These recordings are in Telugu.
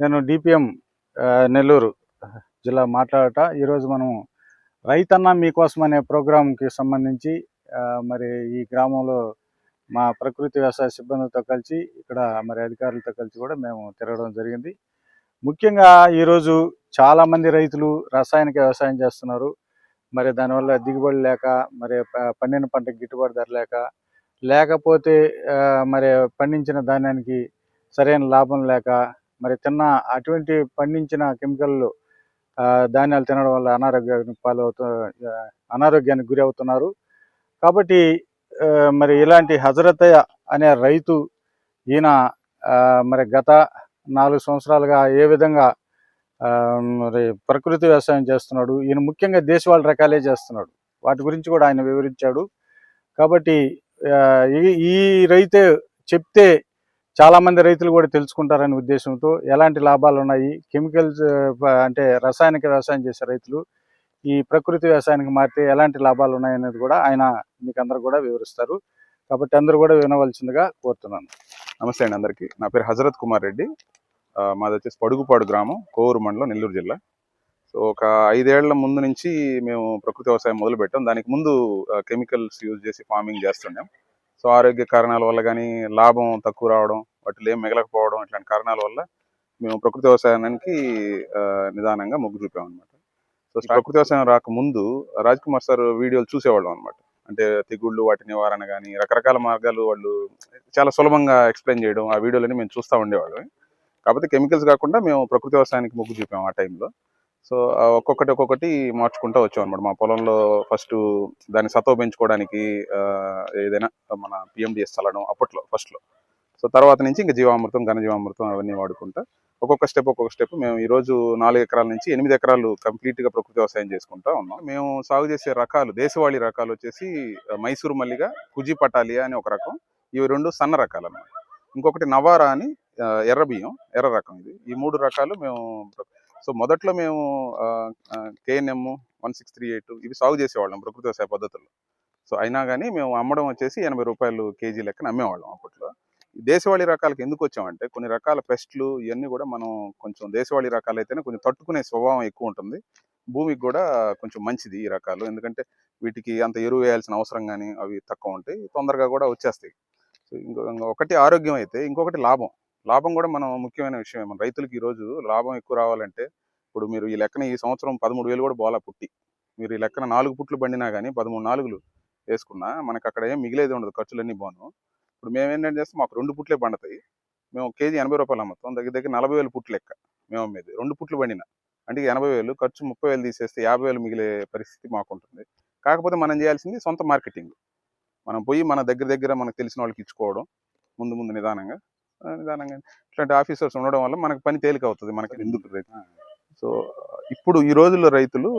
నేను డిపిఎం నెల్లూరు జిల్లా మాట్లాడట. ఈరోజు మనము రైతన్న మీకోసం అనే ప్రోగ్రాంకి సంబంధించి మరి ఈ గ్రామంలో మా ప్రకృతి వ్యవసాయ సిబ్బందితో కలిసి ఇక్కడ మరి అధికారులతో కలిసి కూడా మేము తిరగడం జరిగింది. ముఖ్యంగా ఈరోజు చాలామంది రైతులు రసాయనిక వ్యవసాయం చేస్తున్నారు. మరి దానివల్ల దిగుబడి లేక మరి ప- పండిన పంటకి గిట్టుబాటు ధర లేక లేకపోతే మరి పండించిన ధాన్యానికి సరైన లాభం లేక మరి తిన్న అటువంటి పండించిన కెమికల్లు ధాన్యాలు తినడం వల్ల అనారోగ్యానికి పాలవుతూ అనారోగ్యానికి గురి అవుతున్నారు. కాబట్టి మరి ఇలాంటి హజరతయ్య అనే రైతు ఈయన మరి గత నాలుగు సంవత్సరాలుగా ఏ విధంగా మరి ప్రకృతి వ్యవసాయం చేస్తున్నాడు ఈయన ముఖ్యంగా దేశవాళీ రకాలే చేస్తున్నాడు. వాటి గురించి కూడా ఆయన వివరించాడు. కాబట్టి ఈ ఈ రైతే చెప్తే చాలామంది రైతులు కూడా తెలుసుకుంటారనే ఉద్దేశంతో ఎలాంటి లాభాలు ఉన్నాయి? కెమికల్స్ అంటే రసాయనిక వ్యవసాయం చేసే రైతులు ఈ ప్రకృతి వ్యవసాయానికి మారితే ఎలాంటి లాభాలు ఉన్నాయనేది కూడా ఆయన మీకు అందరు కూడా వివరిస్తారు. కాబట్టి అందరూ కూడా వినవలసిందిగా కోరుతున్నాను. నమస్తే అండి అందరికీ. నా పేరు హజరత్ కుమార్ రెడ్డి. మాది వచ్చేసి పడుగుపాడు గ్రామం కోవూరు మండలం నెల్లూరు జిల్లా. సో ఒక ఐదేళ్ళ ముందు నుంచి మేము ప్రకృతి వ్యవసాయం మొదలు పెట్టాం దానికి ముందు కెమికల్స్ యూజ్ చేసి ఫార్మింగ్ చేస్తున్నాం సో ఆరోగ్య కారణాల వల్ల కానీ లాభం తక్కువ రావడం వాటిలో ఏం మిగలకపోవడం ఇట్లాంటి కారణాల వల్ల మేము ప్రకృతి వ్యవసాయానికి నిదానంగా మొగ్గు చూపాం అనమాట సో ప్రకృతి వ్యవసాయం రాకముందు రాజ్ కుమార్ సార్ వీడియోలు చూసేవాళ్ళం అనమాట అంటే తెగుళ్ళు వాటి నివారణ కానీ రకరకాల మార్గాలు వాళ్ళు చాలా సులభంగా ఎక్స్ప్లెయిన్ చేయడం ఆ వీడియోలని మేము చూస్తూ ఉండేవాళ్ళం. కాకపోతే కెమికల్స్ కాకుండా మేము ప్రకృతి వ్యవసాయానికి మొగ్గు చూపాం ఆ టైంలో. సో ఒక్కొక్కటి ఒక్కొక్కటి మార్చుకుంటూ వచ్చాం అనమాట మా పొలంలో ఫస్ట్ దాన్ని సత్వ పెంచుకోవడానికి ఏదైనా మన పిఎండిఎస్ చల్లడం అప్పట్లో ఫస్ట్లో సో తర్వాత నుంచి ఇంకా జీవామృతం ఘనజీవామృతం అవన్నీ వాడుకుంటా ఒక్కొక్క స్టెప్ ఒక్కొక్క స్టెప్ మేము ఈరోజు నాలుగు ఎకరాల నుంచి ఎనిమిది ఎకరాలు కంప్లీట్గా ప్రకృతి వ్యవసాయం చేసుకుంటా ఉన్నాం. మేము సాగు చేసే రకాలు దేశవాళీ రకాలు వచ్చేసి మైసూరు మల్లిగా కుజి పటాలియా అని ఒక రకం. ఇవి రెండు సన్న రకాలు అన్నమాట ఇంకొకటి నవారా అని ఎర్ర బియ్యం ఎర్ర రకం ఇది. ఈ మూడు రకాలు మేము సో మొదట్లో మేము KNM one six three eight ఇవి సాగు చేసేవాళ్ళం ప్రకృతి వ్యవసాయ పద్ధతుల్లో. సో అయినా కానీ మేము అమ్మడం వచ్చేసి ఎనభై రూపాయలు కేజీ లెక్కన అమ్మేవాళ్ళం అప్పట్లో. దేశవాళీ రకాలకు ఎందుకు వచ్చామంటే కొన్ని రకాల పెస్ట్లు ఇవన్నీ కూడా మనం కొంచెం దేశవాళీ రకాలు అయితేనే కొంచెం తట్టుకునే స్వభావం ఎక్కువ ఉంటుంది. భూమికి కూడా కొంచెం మంచిది ఈ రకాలు. ఎందుకంటే వీటికి అంత ఎరువు వేయాల్సిన అవసరం కానీ అవి తక్కువ ఉంటాయి. తొందరగా కూడా వచ్చేస్తాయి. సో ఇంకో ఒకటి ఆరోగ్యం అయితే ఇంకొకటి లాభం. లాభం కూడా మనం ముఖ్యమైన విషయం మన రైతులకు ఈరోజు లాభం ఎక్కువ రావాలంటే ఇప్పుడు మీరు ఈ లెక్కన ఈ సంవత్సరం పదమూడు వేలు కూడా బోలా పుట్టి. మీరు ఈ లెక్కన నాలుగు పుట్లు పండినా కానీ పదమూడు నాలుగులు వేసుకున్నా మనకి అక్కడ ఏం మిగిలేది ఉండదు ఖర్చులన్నీ బాను ఇప్పుడు మేము ఏంటంటే చేస్తే మాకు రెండు పుట్లే పండుతాయి. మేము కేజీ ఎనభై రూపాయలు అమ్ముతాం దగ్గర దగ్గర నలభై వేలు పుట్లు లెక్క మేము అమ్మేది. రెండు పుట్లు పండిన అంటే ఎనభై వేలు ఖర్చు ముప్పై వేలు తీసేస్తే యాభై వేలు మిగిలే పరిస్థితి మాకు ఉంటుంది కాకపోతే మనం చేయాల్సింది సొంత మార్కెటింగ్. మనం పోయి మన దగ్గర దగ్గర మనకు తెలిసిన వాళ్ళకి ఇచ్చుకోవడం ముందు ముందు నిదానంగా. నిదానంగా ఇట్లాంటి ఆఫీసర్స్ ఉండడం వల్ల మనకు పని తేలిక అవుతుంది మనకి ఎందుకు రైతు? సో ఇప్పుడు ఈ రోజుల్లో రైతులు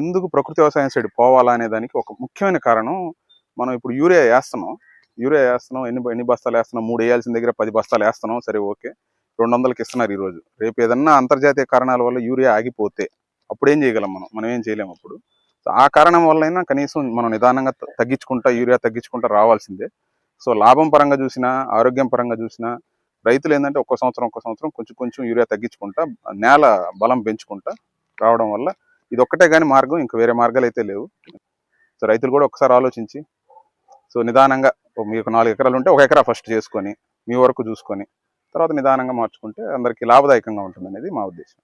ఎందుకు ప్రకృతి వ్యవసాయం సైడ్ పోవాలా అనే దానికి ఒక ముఖ్యమైన కారణం మనం ఇప్పుడు యూరియా వేస్తున్నాం. యూరియా వేస్తున్నాం ఎన్ని ఎన్ని బస్తాలు వేస్తున్నాం? మూడు వేయాల్సిన దగ్గర పది బస్తాలు వేస్తున్నాం. సరే ఓకే. రెండు వందలకి ఇస్తున్నారు ఈ రోజు రేపు ఏదన్నా అంతర్జాతీయ కారణాల వల్ల యూరియా ఆగిపోతే అప్పుడు ఏం చేయగలం మనం? మనం ఏం చేయలేము అప్పుడు. సో ఆ కారణం వల్లైనా కనీసం మనం నిదానంగా తగ్గించుకుంటా యూరియా తగ్గించుకుంటా రావాల్సిందే. సో లాభం పరంగా చూసినా ఆరోగ్యం పరంగా చూసినా రైతులు ఏంటంటే ఒక్క సంవత్సరం ఒక్క సంవత్సరం కొంచెం కొంచెం యూరియా తగ్గించుకుంటా నేల బలం పెంచుకుంటా రావడం వల్ల ఇది ఒక్కటే కానీ మార్గం ఇంకా వేరే మార్గాలు అయితే లేవు. సో రైతులు కూడా ఒకసారి ఆలోచించి సో నిదానంగా మీకు నాలుగు ఎకరాలు ఉంటే ఒక ఎకరా ఫస్ట్ చేసుకొని మీ వరకు చూసుకొని తర్వాత నిదానంగా మార్చుకుంటే అందరికీ లాభదాయకంగా ఉంటుంది అనేది మా ఉద్దేశం.